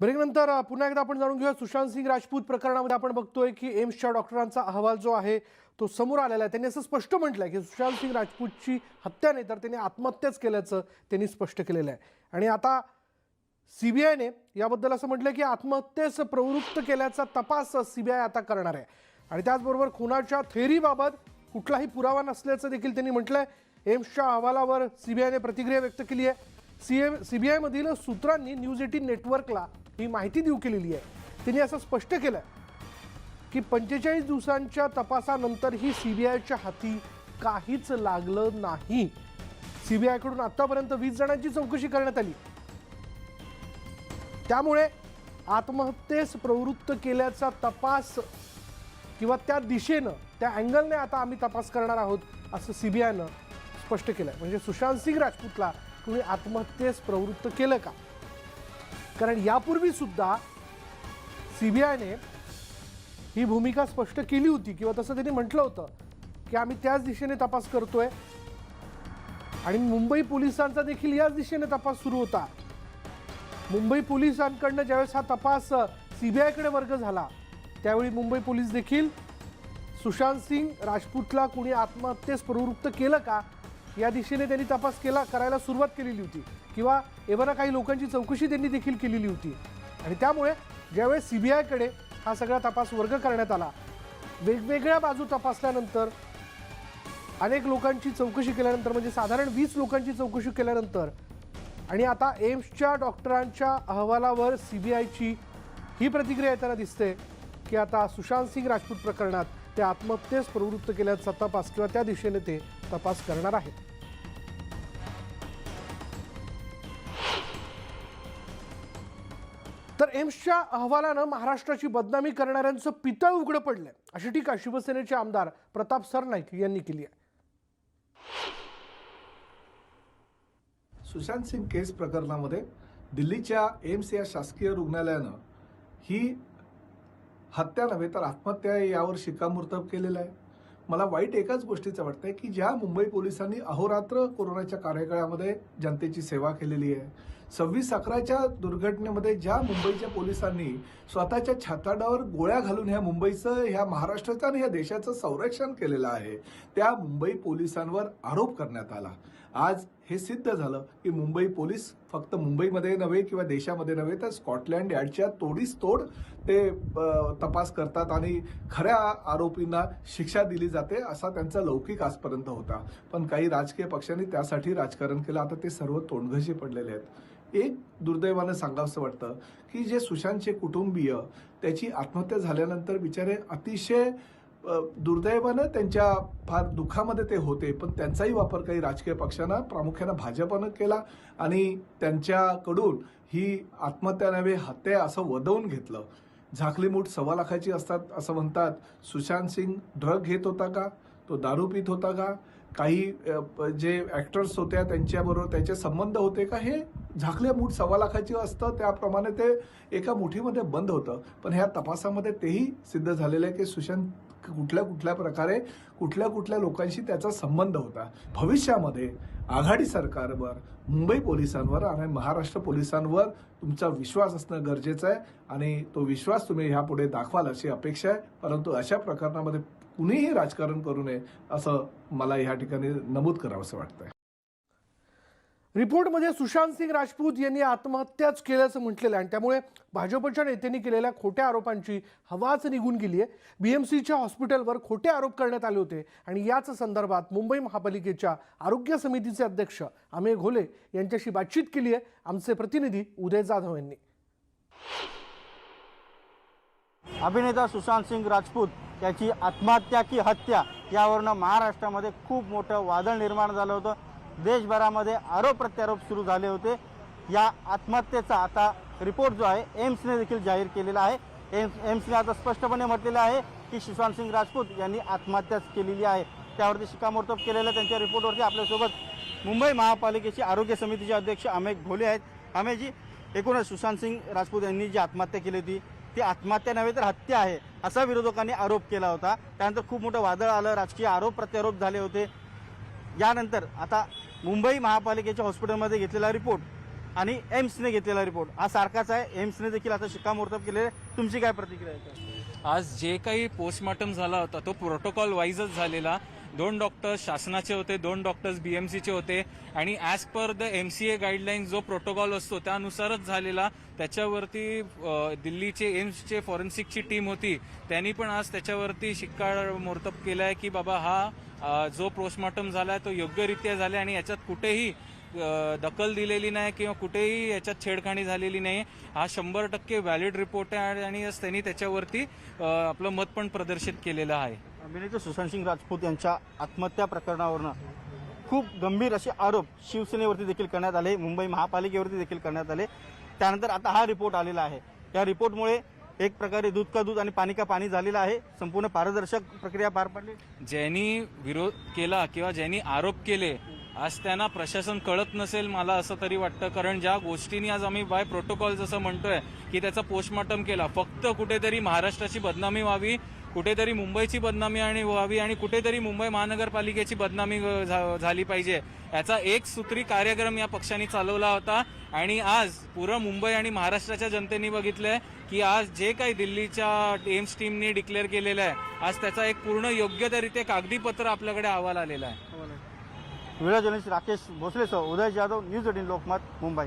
ब्रेकनंतर पुन्हा एकदा आपण जाणून घेऊया सुशांत सिंग राजपूत प्रकरणामध्ये आपण बघतोय की एम्सच्या डॉक्टरांचा अहवाल जो आहे तो समोर आलेला आहे. त्यांनी असं स्पष्ट म्हटलंय की सुशांत सिंग राजपूतची हत्या नाही तर त्यांनी आत्महत्याच केल्याचं त्यांनी स्पष्ट केलेलं आहे. आणि आता सीबीआयने याबद्दल असं म्हटलं की आत्महत्येस प्रवृत्त केल्याचा तपास सीबीआय आता करणार आहे. आणि त्याचबरोबर खुनाच्या थेअरीबाबत कुठलाही पुरावा नसल्याचं देखील त्यांनी म्हटलंय. एम्सच्या अहवालावर सीबीआयने प्रतिक्रिया व्यक्त केली आहे. सीएम सीबीआयमधील सूत्रांनी न्यूज एटीन नेटवर्कला ही माहिती देऊ केलेली आहे. त्यांनी असं स्पष्ट केलं की पंचेचाळीस दिवसांच्या तपासानंतरही सीबीआयच्या हाती काहीच लागलं नाही. सीबीआयकडून आतापर्यंत वीस जणांची चौकशी करण्यात आली. त्यामुळे आत्महत्येस प्रवृत्त केल्याचा तपास किंवा त्या दिशेनं त्या अँगलने आता आम्ही तपास करणार आहोत असं सीबीआयनं स्पष्ट केलं आहे म्हणजे सुशांत सिंग राजपूतला कुणी आत्महत्येस प्रवृत्त केलं का? कारण यापूर्वी सुद्धा सीबीआयने ही भूमिका स्पष्ट केली होती किंवा तसं त्यांनी म्हटलं होतं की आम्ही त्याच दिशेने तपास करतोय. आणि मुंबई पोलिसांचा देखील याच दिशेने तपास सुरू होता. मुंबई पोलिसांकडनं ज्यावेळेस हा तपास सीबीआयकडे वर्ग झाला त्यावेळी मुंबई पोलीस देखील सुशांत सिंग राजपूतला कुणी आत्महत्येस प्रवृत्त केलं का? या दिशेने त्यांनी तपास केला करायला सुरुवात केलेली होती. किंवा एव्हाना काही लोकांची चौकशी त्यांनी देखील केलेली होती. आणि त्यामुळे ज्यावेळेस सी बी आयकडे हा सगळा तपास वर्ग करण्यात आला वेगवेगळ्या बाजू तपासल्यानंतर अनेक लोकांची चौकशी केल्यानंतर म्हणजे साधारण वीस लोकांची चौकशी केल्यानंतर आणि आता एम्सच्या डॉक्टरांच्या अहवालावर सी बी आयची ही प्रतिक्रिया येताना दिसते की आता सुशांत सिंग राजपूत प्रकरणात ते आत्महत्येस प्रवृत्त केल्याचा तपास किंवा त्या दिशेने ते तपास करणार आहेत. तर एम्सच्या अहवालानं महाराष्ट्राची बदनामी करणाऱ्यांचं पितळ उघडं पडलंय. अशी टीका शिवसेनेचे आमदार प्रताप सरनाईक यांनी केली आहे. सुशांत सिंग केस प्रकरणामध्ये दिल्लीच्या एम्स या शासकीय रुग्णालयानं ही हत्या नव्हे तर आत्महत्या यावर शिक्कामोर्तब केलेलं आहे. मला वाईट एकाच गोष्टीचं वाटतंय की ज्या मुंबई पोलिसांनी अहोरात्र कोरोनाच्या कार्यकाळामध्ये जनतेची सेवा केलेली आहे. सव्वीस अकराच्या दुर्घटनेमध्ये ज्या मुंबईच्या पोलिसांनी स्वतःच्या छाताडावर गोळ्या घालून ह्या मुंबईचं ह्या महाराष्ट्राचं आणि ह्या देशाचं संरक्षण केलेलं आहे त्या मुंबई पोलिसांवर आरोप करण्यात आला. आज हे सिद्ध झालं की मुंबई पोलीस फक्त मुंबईमध्ये नव्हे किंवा देशामध्ये नव्हे तर स्कॉटलँड यार्डच्या तोडीस तोड ते तपास करतात आणि खऱ्या आरोपींना शिक्षा दिली जाते असा त्यांचा लौकिक आजपर्यंत होता. पण काही राजकीय पक्षांनी त्यासाठी राजकारण केलं. आता ते सर्व तोंडघशी पडलेले आहेत. एक दुर्दैवानं सांगावंसं वाटतं की जे सुशांतचे कुटुंबीय त्याची आत्महत्या झाल्यानंतर बिचारे अतिशय दुर्दैवानं त्यांच्या फार दुःखामध्ये ते होते पण त्यांचाही वापर काही राजकीय पक्षांना प्रामुख्यानं भाजपानं केला आणि त्यांच्याकडून ही आत्महत्या नव्हे हत्या असं वदवून घेतलं. झाकली मूठ सव्वा लाखाची असतात असं म्हणतात. सुशांत सिंग ड्रग घेत होता का? तो दारू पित होता का? काही जे ॲक्टर्स होत्या त्यांच्याबरोबर त्याचे संबंध होते का? हे झाकल्या मूठ सव्वा लाखाची असतं त्याप्रमाणे ते एका मुठीमध्ये बंद होतं. पण ह्या तपासामध्ये तेही सिद्ध झालेलं आहे की सुशांत कुठल्या कुठल्या प्रकारे कुठल्या कुठल्या लोकांशी त्याचा संबंध होता. भविष्यामध्ये आघाडी सरकारवर मुंबई पोलिसांवर आणि महाराष्ट्र पोलिसांवर तुमचा विश्वास असणं गरजेचं आहे आणि तो विश्वास तुम्ही ह्यापुढे दाखवाल अशी अपेक्षा आहे. परंतु अशा प्रकरणामध्ये कुणीही राजकारण करू नये असं मला ह्या ठिकाणी नमूद करावंसं वाटतंय. रिपोर्टमध्ये सुशांत सिंग राजपूत यांनी आत्महत्याच केल्याचं म्हटलेलं आहे. आणि त्यामुळे भाजपच्या नेत्यांनी केलेल्या खोट्या आरोपांची हवाच निघून गेली आहे बीएमसीच्या हॉस्पिटलवर खोटे आरोप करण्यात आले होते. आणि याच संदर्भात मुंबई महापालिकेच्या आरोग्य समितीचे अध्यक्ष अमेय घोले यांच्याशी बातचीत केली आहे. आमचे प्रतिनिधी उदय जाधव यांनी. अभिनेता सुशांत सिंग राजपूत याची आत्महत्या की हत्या यावरनं महाराष्ट्रामध्ये खूप मोठं वादळ निर्माण झालं होतं. देशभरामध्ये आरोप प्रत्यारोप सुरू झाले होते. या आत्महत्येचा आता रिपोर्ट जो आहे एम्सने देखील जाहीर केलेला आहे. एम्स एम्सने आता स्पष्टपणे म्हटलेलं आहे की सुशांत सिंग राजपूत यांनी आत्महत्याच केलेली आहे. त्यावरती शिक्कामोर्तब केलेलं त्यांच्या रिपोर्टवरती आपल्यासोबत मुंबई महापालिकेचे आरोग्य समितीचे अध्यक्ष अमेय घोले आहेत. अमेयजी एकूणच सुशांत सिंग राजपूत यांनी जी आत्महत्या केली होती ती आत्महत्या नव्हे तर हत्या आहे असा विरोधकांनी आरोप केला होता. त्यानंतर खूप मोठं वादळ आलं राजकीय आरोप प्रत्यारोप झाले होते. यानंतर आता मुंबई महापालिकेच्या हॉस्पिटलमध्ये घेतलेला रिपोर्ट आणि एम्सने घेतलेला रिपोर्ट. हा सारखाच आहे. एम्सने देखील आता शिक्कामोर्तब केले तुमची काय प्रतिक्रिया आहे? आज जे काही पोस्टमॉर्टम झाला होता तो प्रोटोकॉल वाईजच झालेला. दोन डॉक्टर्स शासनाचे होते दोन डॉक्टर्स बीएमसीचे होते. आणि as per the M C A guideline जो प्रोटोकॉल असतो त्यानुसारच झालेला. त्याच्यावरती दिल्लीचे एम्सचे फॉरेन्सिकची टीम होती. त्यांनी पण आज त्याच्यावरती शिक्कामोर्तब केला आहे की बाबा हा जो पोस्टमॉर्टम झाला तो योग्यरित्या झाला आणि याच्यात कुठेही दखल दिलेली नाही किंवा कुठेही याच्यात छेडखाणी झालेली नाही. हा शंभर टक्के व्हॅलिड रिपोर्ट आहे आणि त्यांनी त्याच्यावरती आपलं मत पण प्रदर्शित केलेलं आहे. अभिनेते सुशांत सिंग राजपूत यांच्या आत्महत्या प्रकरणावरनं खूप गंभीर असे आरोप शिवसेनेवरती देखील करण्यात आले मुंबई महापालिकेवरती देखील करण्यात आले. त्यानंतर आता हा रिपोर्ट आलेला आहे. या रिपोर्टमुळे एक प्रकारे दूध का दूध आणि पाणी का पाणी झालेलं आहे. संपूर्ण पारदर्शक प्रक्रिया पार पडली. ज्यांनी विरोध केला किंवा ज्यांनी आरोप केले आज त्यांना प्रशासन कळत नसेल मला असं तरी वाटतं. कारण ज्या गोष्टींनी आज आम्ही बाय प्रोटोकॉल जसं म्हणतोय की त्याचा पोस्टमॉर्टम केला फक्त कुठेतरी महाराष्ट्राची बदनामी व्हावी कुठेतरी मुंबईची बदनामी आणि व्हावी आणि कुठेतरी मुंबई महानगरपालिकेची बदनामी झा- झाली पाहिजे. याचा एक सूत्री कार्यक्रम या पक्षाने चालवला होता आणि आज पुरं मुंबई आणि महाराष्ट्राच्या जनतेने बघितलंय की आज जे काही दिल्लीच्या एम्स टीमने डिक्लेअर केलेलं आहे आज त्याचा एक पूर्ण योग्यरित्या कागदी पत्र आपल्याकडे अहवाल आलेला आहे. व्हिडिओ जर्नलिस्ट राकेश भोसलेसह उदय जाधव न्यूज एटीन लोकमत मुंबई.